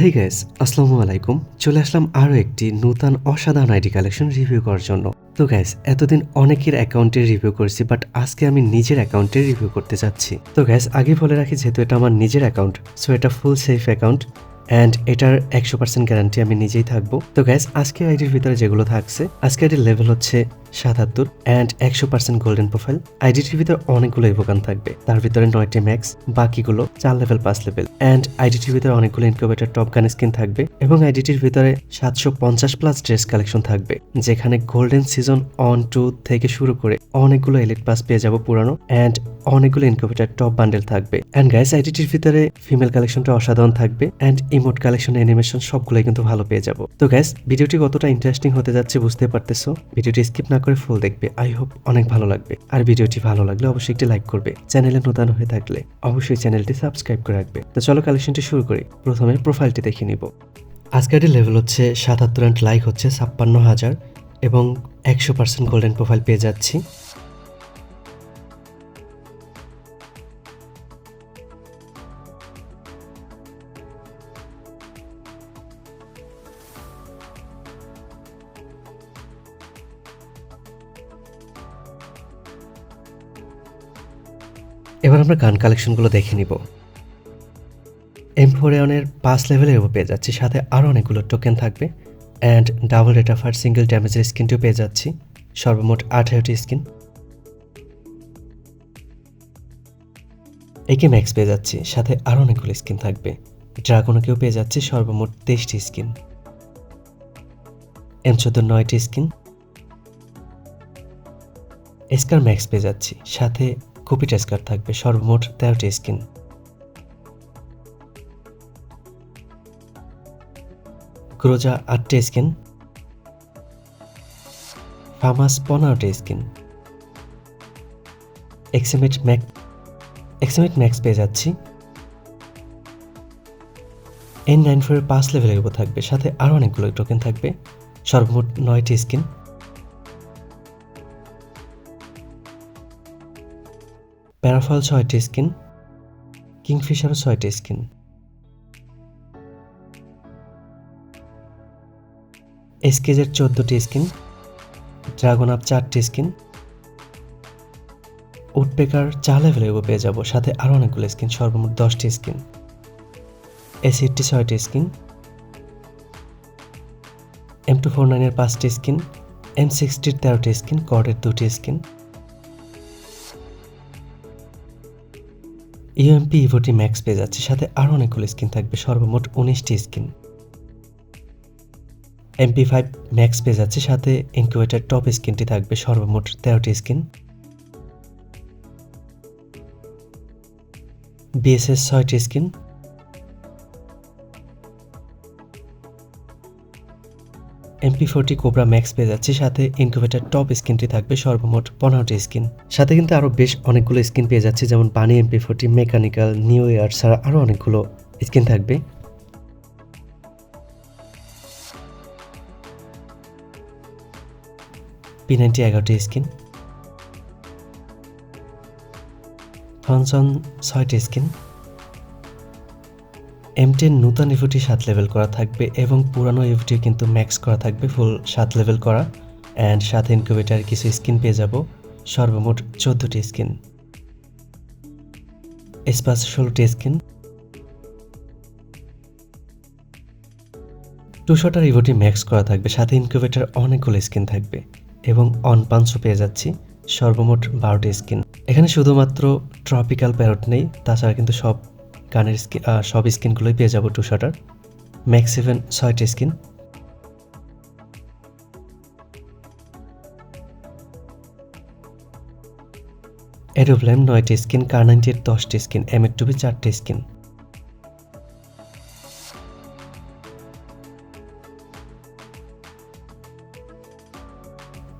হে gas আসসালামু আলাইকুম। চলে আসলাম আরও একটি নূতন অসাধারণ আইডি কালেকশন রিভিউ করার জন্য। তো গ্যাস এতদিন অনেকের অ্যাকাউন্টের রিভিউ করেছি বাট আজকে আমি নিজের অ্যাকাউন্টের রিভিউ করতে চাচ্ছি তো গ্যাস আগে বলে রাখি, যেহেতু এটা আমার নিজের অ্যাকাউন্ট সো এটা ফুল সেফ অ্যাকাউন্ট অ্যান্ড এটার একশো পার্সেন্ট গ্যারান্টি আমি নিজেই থাকব। তো গ্যাস আজকে আইডির ভিতরে যেগুলো থাকছে আজকে আইডির লেভেল হচ্ছে সাতাত্তর অ্যান্ড একশো পার্সেন্ট গোল্ডেন প্রোফাইল আইডিটির ভিতরে অনেকগুলো ইভোকান থাকবে। তার ভিতরে নয়টি ম্যাক্স বাকিগুলো চার লেভেল পাঁচ লেভেল অ্যান্ড আইডিটির ভিতরে অনেকগুলো ইনকিউবেটার টপ গান স্কিন থাকবে এবং আইডিটির ভিতরে সাতশো পঞ্চাশ প্লাস ড্রেস কালেকশন থাকবে, যেখানে গোল্ডেন সিজন অন টু থেকে শুরু করে অনেকগুলো এলিট পাস পেয়ে যাব পুরানো অ্যান্ড অনেকগুলো ইনকিউবেটার টপ বান্ডেল থাকবে। অ্যান্ড গাইস আইডিটির ভিতরে ফিমেল কালেকশনটা অসাধারণ থাকবে অ্যান্ড ইমোট কালেকশন অ্যানিমেশন সবগুলোই কিন্তু ভালো পেয়ে যাব। তো গ্যাস ভিডিওটি কতটা ইন্টারেস্টিং হতে যাচ্ছে বুঝতে পারতেছো? ভিডিওটি স্কিপ না করে ফুল দেখবে। আই হোপ অনেক ভালো লাগবে। আর ভিডিওটি ভালো লাগলে অবশ্যই একটি লাইক করবে। চ্যানেলে নতুন হয়ে থাকলে অবশ্যই চ্যানেলটি সাবস্ক্রাইব করে রাখবে। তো চলো কালেকশনটি শুরু করি। প্রথমে প্রোফাইলটি দেখে নিব। আজকের লেভেল হচ্ছে সাতাত্তর লাইক হচ্ছে ছাপ্পান্ন হাজার এবং একশো পার্সেন্ট গোল্ডেন প্রোফাইল পেয়ে যাচ্ছি। আমরা গান কালেকশনগুলো দেখে নিব। এম ফোর এনের পাঁচ লেভেলের উপর পেয়ে যাচ্ছি, সাথে আরও অনেকগুলো টোকেন থাকবে। And double rate of single ড্যামেজের স্কিনটিও পেয়ে যাচ্ছি, সর্বমোট আঠারোটি স্কিন একে ম্যাক্স পেয়ে যাচ্ছি, সাথে আরও অনেকগুলো স্কিন থাকবে। ড্রাগনকেও পেয়ে যাচ্ছি, সর্বমোট তেইশটি স্কিন এম চোদ্দ নয়টি স্কিন এসকার ম্যাক্স পেয়ে যাচ্ছি, সাথে কপি টেস্কার থাকবে, সর্বমোট তেরোটি স্কিন ক্রোজা আটটি স্কিন ফামাস পনেরোটি স্কিন এক্সিমেট ম্যাক এক্সিমেট ম্যাক্স পেয়ে যাচ্ছি। এন নাইন ফোরের পাঁচ লেভেলের উপর থাকবে, সাথে আরও অনেকগুলো টোকেন থাকবে, সর্বমোট নয়টি স্কিন প্যারাফল ছয়টি স্কিন, কিংফিশারও ছয়টি স্কিন। এসকেজের চোদ্দোটি স্কিন, ড্রাগন আপ চারটি স্কিন। উডপেকার চার উপর পেয়ে যাব, সাথে আরও অনেকগুলো স্কিন, সর্বমোট দশটি স্কিন। এসিডটি ছয়টি স্কিন। এম টু ফোর নাইনের পাঁচটি স্কিন। এম সিক্সটির তেরোটি স্কিন, কর্ডের দুটি স্কিন। ইউএমপি ইভোটি ম্যাক্স পেয়ে যাচ্ছে। সাথে আরও অনেকগুলো স্কিন থাকবে, সর্বমোট উনিশটি স্কিন এমপি ফাইভ ম্যাক্স পেয়ে যাচ্ছে। সাথে ইনকিউবেটার টপ স্কিনটি থাকবে, সর্বমোট তেরোটি স্কিন বিএসএস ছয়টি skin MP forty cobra max পেয়ে যাচ্ছে, সাথে ইনকিউবেটার টপ স্কিনটি থাকবে সর্বমোট পনেরোটি স্কিন সাথে কিন্তু আরও বেশ অনেকগুলো স্কিন পেয়ে যাচ্ছে, যেমন পানি MP forty, mechanical, new year ছাড়া আরও অনেকগুলো স্কিন থাকবে। পি নাইনটি এগারোটি স্কিন ফনসন ছয়টি স্কিন এম টেন নূতন ইভুটি সাত লেভেল করা থাকবে এবং পুরানো ইভুটিও কিন্তু ম্যাক্স করা থাকবে ফুল সাত লেভেল করা। অ্যান্ড সাথে ইনকিউবেটার কিছু স্কিন পেয়ে যাব, সর্বমোট চোদ্দোটি স্কিন এসপাস ষোলোটি স্কিন টু শটার ইভোটি ম্যাক্স করা থাকবে সাথে ইনকিউবেটার অনেকগুলো স্কিন থাকবে। এবং অন পাঞ্চও পেয়ে যাচ্ছি, সর্বমোট বারোটি স্কিন এখানে শুধুমাত্র ট্রপিক্যাল প্যারট নেই, তাছাড়া কিন্তু সব স্কিন সব স্কিনগুলোই পেয়ে যাব টু শটার ম্যাক্স সেভেন ছয়টি স্কিন এরোপ্লেন নয়টি স্কিন কার নাইনটির দশটি স্কিন এম এর টুবি চারটি স্কিন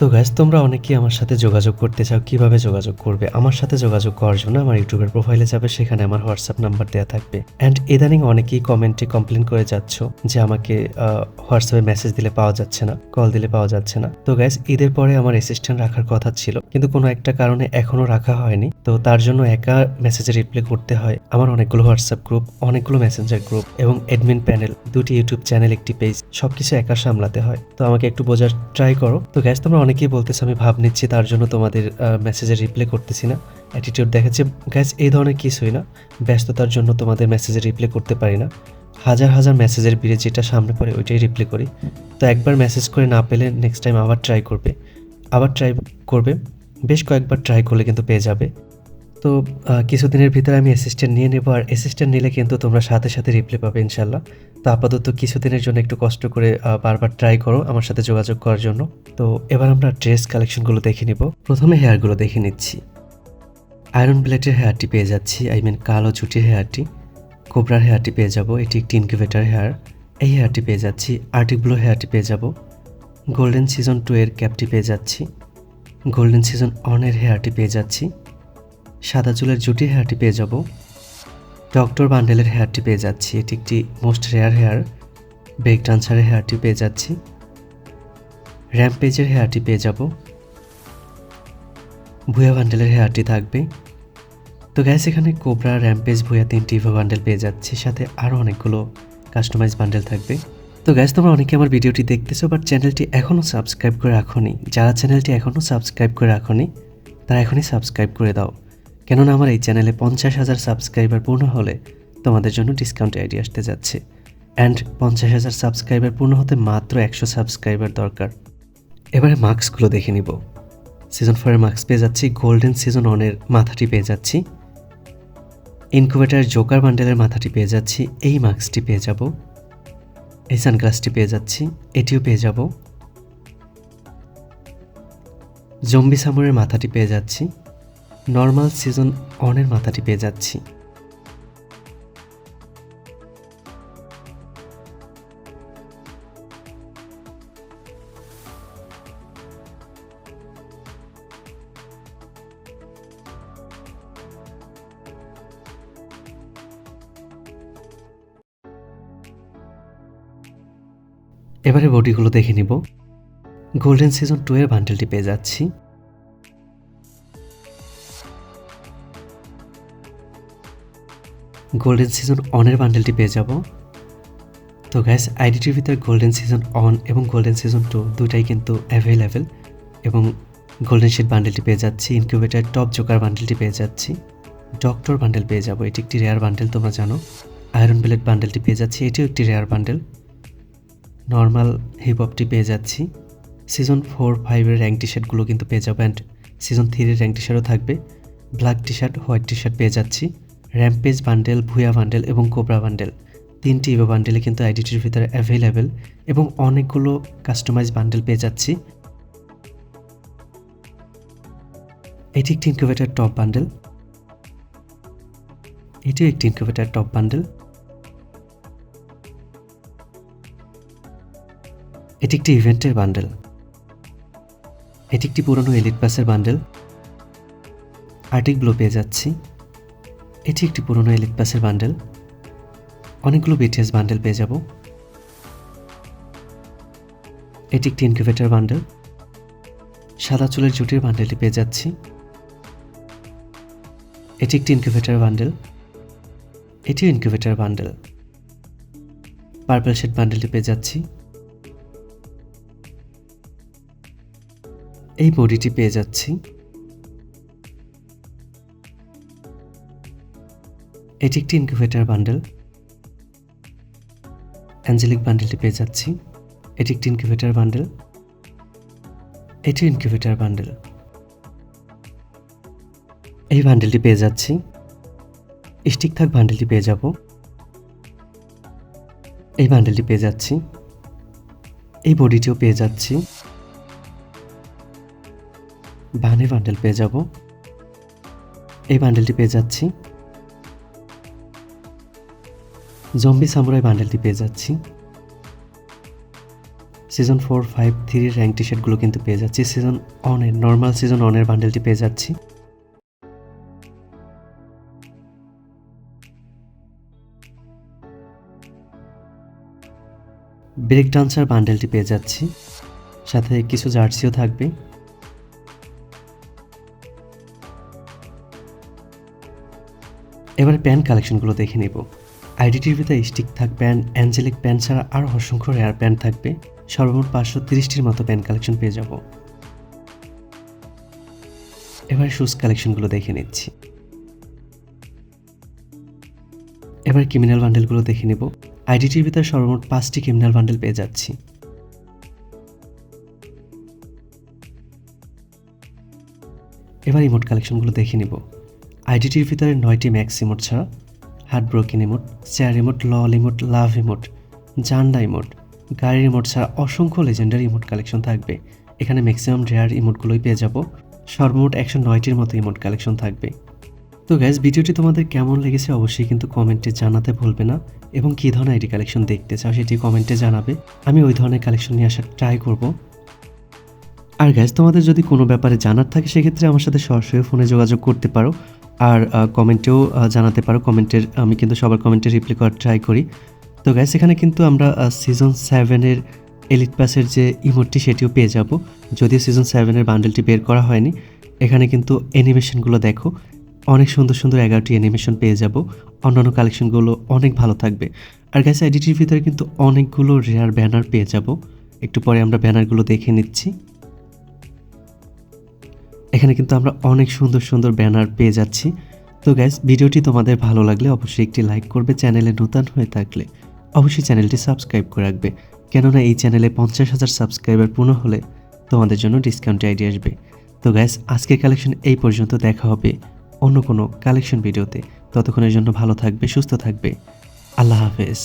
তো গ্যাস তোমরা অনেকেই আমার সাথে যোগাযোগ করতে চাও, কীভাবে যোগাযোগ করবে? আমার সাথে যোগাযোগ করার জন্য আমার ইউটিউবের প্রোফাইলে যাবে, সেখানে আমার হোয়াটসঅ্যাপ নাম্বার দেওয়া থাকবে। অ্যান্ড ইদানিং অনেকেই কমেন্টে কমপ্লেন করে যাচ্ছ যে আমাকে হোয়াটসঅ্যাপে মেসেজ দিলে পাওয়া যাচ্ছে না কল দিলে পাওয়া যাচ্ছে না। তো গ্যাস ঈদের পরে আমার অ্যাসিস্ট্যান্ট রাখার কথা ছিল, কিন্তু কোনো একটা কারণে এখনও রাখা হয়নি। তো তার জন্য একা মেসেজে রিপ্লাই করতে হয়। আমার অনেকগুলো হোয়াটসঅ্যাপ গ্রুপ অনেকগুলো মেসেঞ্জার গ্রুপ এবং অ্যাডমিন প্যানেল দুটি ইউটিউব চ্যানেল একটি পেজ সবকিছু একা সামলাতে হয়। তো আমাকে একটু বোঝার ট্রাই করো। তো গ্যাস তোমরা অনেকেই বলতেছে, আমি ভাব নিচ্ছি, তার জন্য তোমাদের মেসেজে রিপ্লে করতেছি না। অ্যাটিটিউড দেখাচ্ছে গ্যাস এই ধরনের কিছুই না। ব্যস্ততার জন্য তোমাদের মেসেজে রিপ্লে করতে পারি না। হাজার হাজার মেসেজের ভিড়ে যেটা সামনে পড়ে, ওইটাই রিপ্লে করি। তো একবার মেসেজ করে না পেলে নেক্সট টাইম আবার ট্রাই করবে। আবার ট্রাই করবে। বেশ কয়েকবার ট্রাই করলে কিন্তু পেয়ে যাবে। তো কিছুদিনের ভিতরে আমি অ্যাসিস্ট্যান্ট নিয়ে নেব, আর অ্যাসিস্ট্যান্ট নিলে কিন্তু তোমরা সাথে সাথে রিপ্লাই পাবে ইনশাল্লাহ তো আপাতত কিছুদিনের জন্য একটু কষ্ট করে বারবার ট্রাই করো আমার সাথে যোগাযোগ করার জন্য। তো এবার আমরা ড্রেস কালেকশনগুলো দেখে নিব। প্রথমে হেয়ারগুলো দেখে নিচ্ছি। আয়রন ব্লেডের হেয়ারটি পেয়ে যাচ্ছি আই মিন কালো চুটির হেয়ারটি কোবরার হেয়ারটি পেয়ে যাব, এটি একটি ইনকিউবেটার হেয়ার এই হেয়ারটি পেয়ে যাচ্ছি আর্টিক ব্লু হেয়ারটি পেয়ে যাব। গোল্ডেন সিজন টু এর ক্যাপটি পেয়ে যাচ্ছি। গোল্ডেন সিজন অনের হেয়ারটি পেয়ে যাচ্ছি। সাদা চুলের জুটির হেয়ারটি পেয়ে যাব। ডক্টর বান্ডেলের হেয়ারটি পেয়ে যাচ্ছি। এটি একটি মোস্ট রেয়ার হেয়ার ব্রেক ডান্সারের হেয়ারটি পেয়ে যাচ্ছি। র্যাম্পেজের হেয়ারটি পেয়ে যাব। ভুয়া বান্ডেলের হেয়ারটি থাকবে। তো গ্যাস এখানে কোবরা র্যাম্পেজ ভুয়া তিনটি ইভো বান্ডেল পেয়ে যাচ্ছে। সাথে আরও অনেকগুলো কাস্টমাইজ বান্ডেল থাকবে। তো গ্যাস তোমরা অনেকে আমার ভিডিওটি দেখতেছো বাট চ্যানেলটি এখনও সাবস্ক্রাইব করে রাখোনি। যারা চ্যানেলটি এখনও সাবস্ক্রাইব করে রাখোনি, তারা এখনই সাবস্ক্রাইব করে দাও। কেননা আমার এই চ্যানেলে পঞ্চাশ হাজার সাবস্ক্রাইবার পূর্ণ হলে তোমাদের জন্য ডিসকাউন্ট আইডি আসতে যাচ্ছে। অ্যান্ড পঞ্চাশ হাজার সাবস্ক্রাইবার পূর্ণ হতে মাত্র একশো সাবস্ক্রাইবার দরকার। এবারে মার্কসগুলো দেখে নিব। সিজন ফোরের মার্কস পেয়ে যাচ্ছি গোল্ডেন সিজন ওয়ানের মাথাটি পেয়ে যাচ্ছি। ইনকুবেটার জোকার বান্ডেলের মাথাটি পেয়ে যাচ্ছি, এই মার্কসটি পেয়ে যাব। এই সানগ্লাসটি পেয়ে যাচ্ছি, এটিও পেয়ে যাব। জম্বি সামরের মাথাটি পেয়ে যাচ্ছি। নর্মাল সিজন অনের মাথাটি পেয়ে যাচ্ছি। এবারে বডিগুলো দেখে নিব। গোল্ডেন সিজন টু এর বান্ডেলটি পেয়ে যাচ্ছি। গোল্ডেন সিজন অনের বান্ডেলটি পেয়ে যাব। তো গ্যাস আইডিটির ভিতরে গোল্ডেন সিজন অন এবং গোল্ডেন সিজন টু দুটাই কিন্তু অ্যাভেলেবেল এবং গোল্ডেন শিট বান্ডেলটি পেয়ে যাচ্ছি। ইনকিউবেটার টপ জোকার বান্ডেলটি পেয়ে যাচ্ছি। ডক্টর বান্ডেল পেয়ে যাব। এটি একটি রেয়ার বান্ডেল তোমরা জানো। আয়রন ব্লেড বান্ডেলটি পেয়ে যাচ্ছি। এটিও একটি রেয়ার বান্ডেল নর্মাল হিপ হপটি পেয়ে যাচ্ছি। সিজন ফোর ফাইভের র্যাঙ্ক টি শার্টগুলো কিন্তু পেয়ে যাব। অ্যান্ড সিজন থ্রির র্যাঙ্ক টি শার্টও থাকবে। Black T shirt white T shirt পেয়ে যাচ্ছি। র্যাম্পেজ বান্ডেল ভুয়া বান্ডেল এবং কোবরা বান্ডেল তিনটি ইভো বান্ডেলে কিন্তু আইডিটির ভিতরে অ্যাভেলেবেল এবং অনেকগুলো কাস্টমাইজ বান্ডেল পেয়ে যাচ্ছি। এটি একটি ইনকিউবেটার টপ বান্ডেল এটিও একটি ইনকিউবেটার টপ বান্ডেল এটি একটি ইভেন্টের বান্ডেল এটি একটি পুরনো এলিট পাসের বান্ডেল আর্টিক ব্লো পেয়ে যাচ্ছি। এটি একটি পুরনো এলিট পাসের বান্ডেল। অনেকগুলো বিটিএস বান্ডেল পেয়ে যাব। এটি একটি ইনকিউবেটার বান্ডেল। সাদা চুলের জুটির বান্ডেলটি পেয়ে যাচ্ছি। এটি একটি ইনকিউবেটার বান্ডেল। এটিও ইনকিউবেটার বান্ডেল। পার্পল শেড বান্ডেলটি পেয়ে যাচ্ছি। এই বডিটি পেয়ে যাচ্ছি। এটি একটি ইনকিউবেটার বান্ডেল অ্যাঞ্জেলিক বান্ডেলটি পেয়ে যাচ্ছি। এটি একটি ইনকিউবেটার বান্ডেল এটি ইনকিউবেটার বান্ডেল এই বান্ডেলটি পেয়ে যাচ্ছি। স্টিক থাক বান্ডেলটি পেয়ে যাব। এই বান্ডেলটি পেয়ে যাচ্ছি। এই বডিটিও পেয়ে যাচ্ছি। বানে বান্ডেল পেয়ে যাব। এই বান্ডেলটি পেয়ে যাচ্ছি। জম্বি সামুরাই বান্ডেলটি পেয়ে যাচ্ছি। সিজন ফোর ফাইভ থ্রির র্যাঙ্ক টি শার্টগুলো কিন্তু পেয়ে যাচ্ছি। সিজন অনের নর্মাল সিজন অনের বান্ডেলটি পেয়ে যাচ্ছি। ব্রেক ডান্সার বান্ডেলটি পেয়ে যাচ্ছি। সাথে কিছু জার্সিও থাকবে। এবারে প্যান কালেকশনগুলো দেখে নেব। আইডি টিভিতে স্টিক থাক প্যান্ট অ্যাঞ্জেলিক প্যান্ট ছাড়া আরও অসংখ্য রেয়ার প্যান্ট থাকবে। সর্বমোট পাঁচশো তিরিশটির মতো প্যান্ট কালেকশন পেয়ে যাব। এবার শুজ কালেকশনগুলো দেখে নিচ্ছি। এবার ক্রিমিনাল বান্ডেলগুলো দেখে নেব। আইডি টিভিতে সর্বমোট পাঁচটি ক্রিমিনাল বান্ডেল পেয়ে যাচ্ছি। এবার ইমোট কালেকশনগুলো দেখে নিব। আইডিটির ভিতরে নয়টি ম্যাক্স ইমোট ছাড়া heart broken emote chair emote LOL emote love emote জান্ডা emote গাড়ির ইমোট ছাড়া অসংখ্য লেজেন্ডারি ইমোট কালেকশন থাকবে। এখানে ম্যাক্সিমাম রেয়ার ইমোটগুলোই পেয়ে যাব। সর্বমোট একশো নয়টির মতো ইমোট কালেকশন থাকবে। তো গ্যাস ভিডিওটি তোমাদের কেমন লেগেছে অবশ্যই কিন্তু কমেন্টে জানাতে ভুলবে না। এবং কী ধরনের আইডি কালেকশন দেখতে চাও সেটি কমেন্টে জানাবে। আমি ওই ধরনের কালেকশন নিয়ে আসার ট্রাই করব। আর গ্যাস তোমাদের যদি কোনো ব্যাপারে জানার থাকে, সেক্ষেত্রে আমার সাথে সরাসরি ফোনে যোগাযোগ করতে পারো। আর কমেন্টেও জানাতে পারো। কমেন্টের আমি কিন্তু সবার কমেন্টে রিপ্লাই করার ট্রাই করি। তো গ্যাস এখানে কিন্তু আমরা সিজন সেভেনের এলিট পাসের যে ইমোটটি সেটিও পেয়ে যাব। যদিও সিজন সেভেনের বান্ডেলটি বের করা হয়নি, এখানে কিন্তু অ্যানিমেশনগুলো দেখো। অনেক সুন্দর সুন্দর এগারোটি অ্যানিমেশন পেয়ে যাব। অন্যান্য কালেকশনগুলো অনেক ভালো থাকবে। আর গ্যাস এডিটির ভিতরে কিন্তু অনেকগুলো রেয়ার ব্যানার পেয়ে যাব। একটু পরে আমরা ব্যানারগুলো দেখে নিচ্ছি। এখানে কিন্তু আমরা অনেক সুন্দর সুন্দর ব্যানার পেয়ে যাচ্ছি। তো গ্যাস ভিডিওটি তোমাদের ভালো লাগলে অবশ্যই একটি লাইক করবে চ্যানেলে নতুন হয়ে থাকলে। অবশ্যই চ্যানেলটি সাবস্ক্রাইব করে রাখবে। কেননা এই চ্যানেলে পঞ্চাশ হাজার সাবস্ক্রাইবার পূর্ণ হলে তোমাদের জন্য ডিসকাউন্ট আইডি আসবে। তো গ্যাস আজকের কালেকশন এই পর্যন্ত দেখা হবে অন্য কোনো কালেকশন ভিডিওতে ততক্ষণের জন্য ভালো থাকবে, সুস্থ থাকবে। আল্লাহ হাফেজ।